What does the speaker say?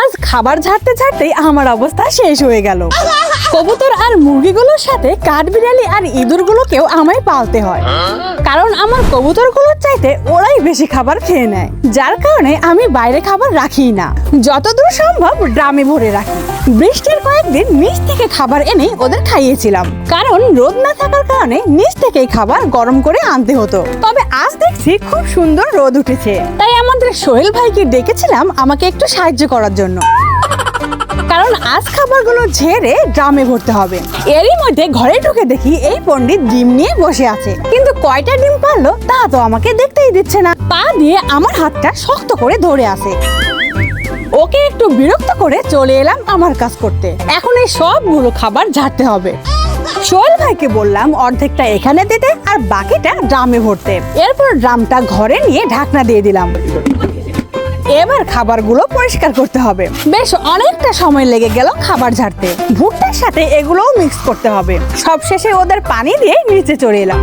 আজ খাবার ঝাড়তে ঝাড়তেই আমার অবস্থা শেষ হয়ে গেল। কবুতর আর মুরগিগুলোর সাথে কাঠবিড়ালি আর ইঁদুরগুলোকেও আমায় পালতে হয়। কারণ আমার কবুতরগুলোর চাইতে ওরাই বেশি খাবার খেয়ে নেয়। যার কারণে আমি বাইরে খাবার রাখি না। যতদূর সম্ভব ড্রামে ভরে রাখি। বৃষ্টির কয়েকদিন নিচ থেকে খাবার এনে ওদের খাইয়েছিলাম। কারণ রোদ না থাকার কারণে নিচ থেকেই খাবার গরম করে আনতে হতো। তবে আজ দেখছি খুব সুন্দর রোদ উঠেছে। তাই আমাদের সোহেল ভাইকে ডেকেছিলাম আমাকে একটু সাহায্য করার জন্য। কারণ আজ খাবারগুলো ঝেড়ে ড্রামে ভরতে হবে। এরই মধ্যে ঘরে ঢুকে দেখি এই পণ্ডিত ডিম নিয়ে বসে আছে। কিন্তু কয়টা ডিম পারল তা তো আমাকে দেখতেই দিচ্ছে না। পা দিয়ে আমার হাতটা শক্ত করে ধরে আছে। ওকে একটু বিরক্ত করে চলে এলাম আমার কাজ করতে। এখন এই সবগুলো খাবার ঝাড়তে হবে। সোহেল ভাইকে বললাম অর্ধেকটা এখানে দিতে আর বাকিটা ড্রামে ভরতে। এরপর ড্রামটা ঘরে নিয়ে ঢাকনা দিয়ে দিলাম। এবার খাবারগুলো পরিষ্কার করতে হবে। বেশ অনেকটা সময় লেগে গেল খাবার ঝাড়তে। ভুট্টার সাথে এগুলোও মিক্স করতে হবে। সবশেষে ওদের পানি দিয়ে নিচে চড়ে এলাম।